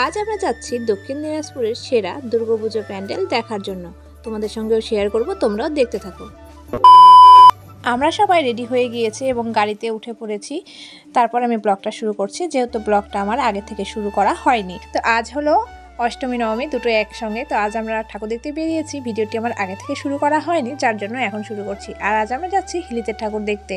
আজ আমরা যাচ্ছি দক্ষিণ দিনাজপুরের সেরা দুর্গাপুজো প্যান্ডেল দেখার জন্য। তোমাদের সঙ্গেও শেয়ার করব, তোমরাও দেখতে থাকো। আমরা সবাই রেডি হয়ে গিয়েছি এবং গাড়িতে উঠে পড়েছি। তারপর আমি ব্লগটা শুরু করছি, যেহেতু ব্লগটা আমার আগে থেকে শুরু করা হয়নি। তো আজ হলো অষ্টমী, নবমী দুটো একসঙ্গে। তো আজ আমরা ঠাকুর দেখতে বেরিয়েছি। ভিডিওটি আমার আগে থেকে শুরু করা হয়নি, যার জন্য এখন শুরু করছি। আর আজ আমরা যাচ্ছি হিলিতে ঠাকুর দেখতে।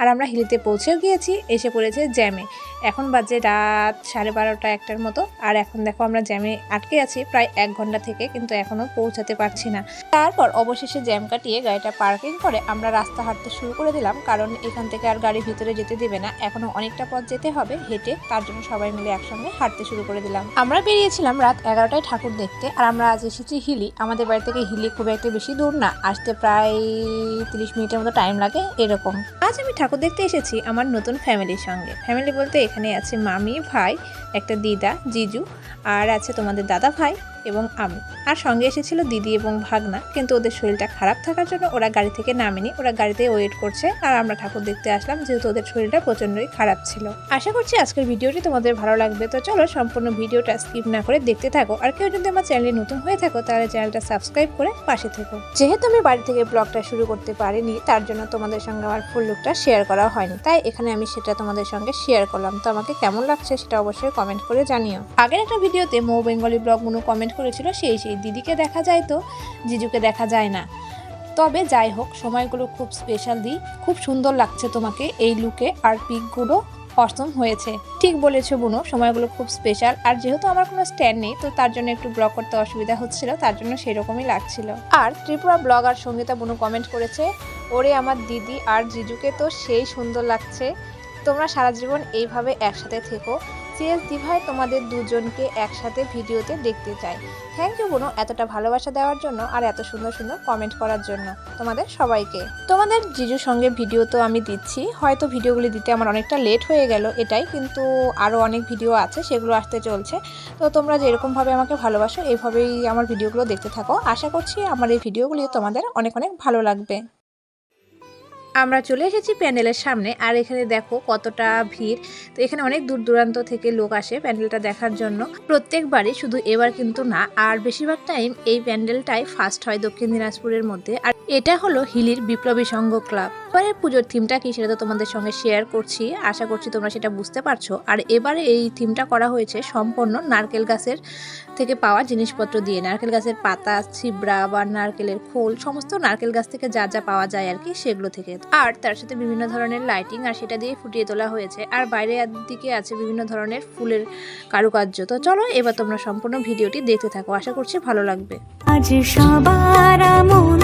আর আমরা হিলিতে পৌঁছেও গিয়েছি, এসে পড়েছে জ্যামে। এখন বাজে রাত সাড়ে বারোটা একটার মতো। আর এখন দেখো আমরা জ্যামে আটকে আছি, প্রায় এক ঘণ্টা থেকে, কিন্তু এখনও পৌঁছাতে পারছি না। তারপর অবশেষে জ্যাম কাটিয়ে গাড়িটা পার্কিং করে আমরা রাস্তা হাঁটতে শুরু করে দিলাম, কারণ এখান থেকে আর গাড়ি ভিতরে যেতে দেবে না। এখনও অনেকটা পথ যেতে হবে, হেঁটে। তার জন্য সবাই মিলে একসঙ্গে হাঁটতে শুরু করে দিলাম। আমরা বেরিয়েছিলাম রাত এগারোটায় ঠাকুর দেখতে। আর আমরা আজ এসেছি হিলি। আমাদের বাড়ি থেকে হিলি খুব একটা বেশি দূর না। আসতে প্রায় তিরিশ মিনিটের মতো টাইম লাগে এরকম। আজ আমি ঠাকুর দেখতে এসেছি আমার নতুন ফ্যামিলির সঙ্গে। ফ্যামিলি বলতে এখানে আছে মামি, ভাই একটা দিদা, জিজু, আর আছে তোমাদের দাদা ভাই এবং আমি। আর সঙ্গে এসেছিল দিদি এবং ভাগনা, কিন্তু ওদের শরীরটা খারাপ থাকার জন্য ওরা গাড়ি থেকে নামেনি। ওরা গাড়িতে ওয়েট করছে, আর আমরা ঠাকুর দেখতে আসলাম, যেহেতু ওদের শরীরটা প্রচণ্ডই খারাপ ছিল। আশা করছি আজকের ভিডিওটি তোমাদের ভালো লাগবে। তো চলো সম্পূর্ণ ভিডিওটা স্কিপ না করে দেখতে থাকো। আর কেউ যদি আমার চ্যানেলে নতুন হয়ে থাকো, তাহলে চ্যানেলটা সাবস্ক্রাইব করে পাশে থেকো। যেহেতু আমি বাড়ি থেকে ব্লগটা শুরু করতে পারিনি, তার জন্য তোমাদের সঙ্গে আমার ফুল লুকটা শেয়ার করা হয়নি। তাই এখানে আমি সেটা তোমাদের সঙ্গে শেয়ার করলাম। তো আমাকে কেমন লাগছে সেটা অবশ্যই কমেন্ট করে জানিও। আগের একটা ভিডিওতে Mou Bengali vlog Monu comment করেছিল, সেই সেই দিদিকে দেখা যায় তো, জিজুকে দেখা যায় না। তবে যাই হোক, সময়গুলো খুব স্পেশাল দিই খুব সুন্দর লাগছে তোমাকে এই লুকে আর পিকগুলো অসম হয়েছে। ঠিক বলেছ বুনো সময়গুলো খুব স্পেশাল আর যেহেতু আমার কোনো স্ট্যান্ড নেই, তো তার জন্য একটু ব্লগ করতে অসুবিধা হচ্ছিল, তার জন্য সেরকমই লাগছিল। আর ত্রিপুরা ব্লগ আর সঙ্গীতা বুনো কমেন্ট করেছে, ওরে আমার দিদি আর জিজুকে তো সেই সুন্দর লাগছে। তোমরা সারা জীবন এইভাবে একসাথে থেকো। সিএস দিভাই তোমাদের দুজনকে একসাথে ভিডিওতে দেখতে চাই। থ্যাংক ইউ বোনো এতটা ভালোবাসা দেওয়ার জন্য আর এত সুন্দর সুন্দর কমেন্ট করার জন্য তোমাদের সবাইকে। তোমাদের জিজুর সঙ্গে ভিডিও তো আমি দিচ্ছি, হয়তো ভিডিওগুলি দিতে আমার অনেকটা লেট হয়ে গেল এটাই, কিন্তু আরও অনেক ভিডিও আছে, সেগুলো আসতে চলছে। তো তোমরা যেরকমভাবে আমাকে ভালোবাসো, এইভাবেই আমার ভিডিওগুলো দেখতে থাকো। আশা করছি আমার এই ভিডিওগুলি তোমাদের অনেক অনেক ভালো লাগবে। আমরা চলে এসেছি প্যান্ডেলের সামনে, আর এখানে দেখো কতটা ভিড়। তো এখানে অনেক দূর দূরান্ত থেকে লোক আসে প্যান্ডেলটা দেখার জন্য। প্রত্যেকবারই শুধু এবার কিন্তু না, আর বেশিরভাগ টাইম এই প্যান্ডেলটাই ফার্স্ট হয় দক্ষিণ দিনাজপুরের মধ্যে। আর এটা হলো হিলির বিপ্লবী সংঘ ক্লাব এবারে পুজোর থিমটা কি সেটা তো তোমাদের সঙ্গে শেয়ার করছি। আশা করছি তোমরা সেটা বুঝতে পারছ। আর এবারে এই থিমটা করা হয়েছে সম্পূর্ণ নারকেল গাছের থেকে পাওয়া জিনিসপত্র দিয়ে। নারকেল গাছের পাতা, ছিবড়া বা নারকেলের খোল, সমস্ত নারকেল গাছ থেকে যা যা পাওয়া যায় আর কি সেগুলো থেকে। আর তার সাথে বিভিন্ন ধরনের লাইটিং আর সেটা দিয়ে ফুটিয়ে তোলা হয়েছে। আর বাইরের দিকে আছে বিভিন্ন ধরনের ফুলের কারুকার্য। তো চলো এবার তোমরা সম্পূর্ণ ভিডিওটি দেখতে থাকো। আশা করছি ভালো লাগবে। আজ সবার আমন্ত্রণ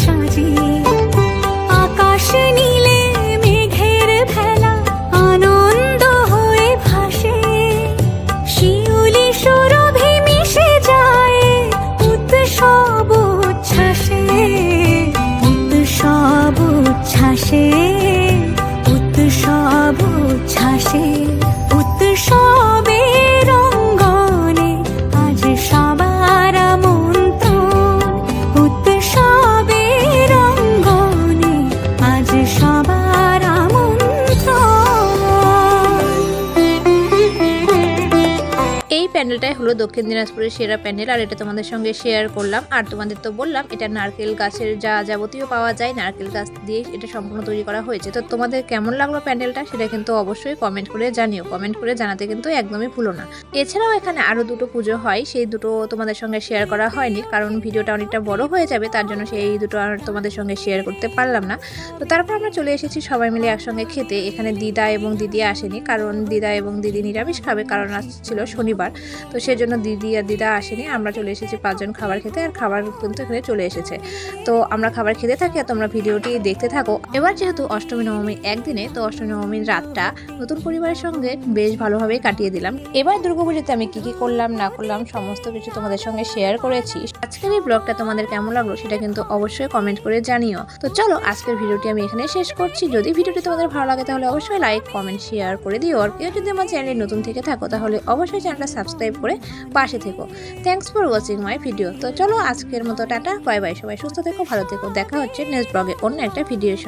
প্যান্ডেলটাই হলো দক্ষিণ দিনাজপুরের সেরা প্যান্ডেল আর এটা তোমাদের সঙ্গে শেয়ার করলাম। আর তোমাদের তো বললাম, এটা নারকেল গাছের যা যাবতীয় পাওয়া যায়, নারকেল গাছ দিয়ে এটা সম্পূর্ণ তৈরি করা হয়েছে। তো তোমাদের কেমন লাগল প্যান্ডেলটা সেটা কিন্তু অবশ্যই কমেন্ট করে জানিও। কমেন্ট করে জানাতে কিন্তু একদমই ভুলো না। এছাড়াও এখানে আরও দুটো পুজো হয়, সেই দুটো তোমাদের সঙ্গে শেয়ার করা হয়নি, কারণ ভিডিওটা অনেকটা বড় হয়ে যাবে, তার জন্য সেই দুটো আর তোমাদের সঙ্গে শেয়ার করতে পারলাম না। তো তারপর আমরা চলে এসেছি সবাই মিলে একসঙ্গে খেতে। এখানে দিদা এবং দিদি আসেনি, কারণ দিদা এবং দিদি নিরামিষ খাবে, কারণ আজ ছিল শনিবার। তো সেজন্য দিদি আর দিদা আসেনি, আমরা চলে এসেছি পাঁচজন খাবার খেতে আর খাবার কিন্তু এখানে চলে এসেছে। তো আমরা খাবার খেতে থাকি আর তোমরা ভিডিওটি দেখতে থাকো। এবার যেহেতু অষ্টমী নবমীর একদিনে, তো অষ্টমী নবমীর রাতটা নতুন পরিবারের সঙ্গে বেশ ভালোভাবে কাটিয়ে দিলাম। এবার দুর্গাপুজোতে আমি কি কি করলাম, না করলাম, সমস্ত কিছু তোমাদের সঙ্গে শেয়ার করেছি। আজকের এই ব্লগটা তোমাদের কেমন লাগল সেটা কিন্তু অবশ্যই কমেন্ট করে জানিও। তো চলো, আজকের ভিডিওটি আমি এখানে শেষ করছি। যদি ভিডিওটি তোমাদের ভালো লাগে তাহলে অবশ্যই লাইক কমেন্ট শেয়ার করে দিও। আর কেউ যদি আমার চ্যানেলে নতুন থেকে থাকো তাহলে অবশ্যই চ্যানেলটা সাবস্ক্রাইব করে পাশে থেকো। Thanks for watching my video তো চলো আজকের মতো টাটা বাই বাই সবাই, সুস্থ থেকো, ভালো থেকো। দেখা হচ্ছে নেক্সট ব্লগে অন্য একটা ভিডিওর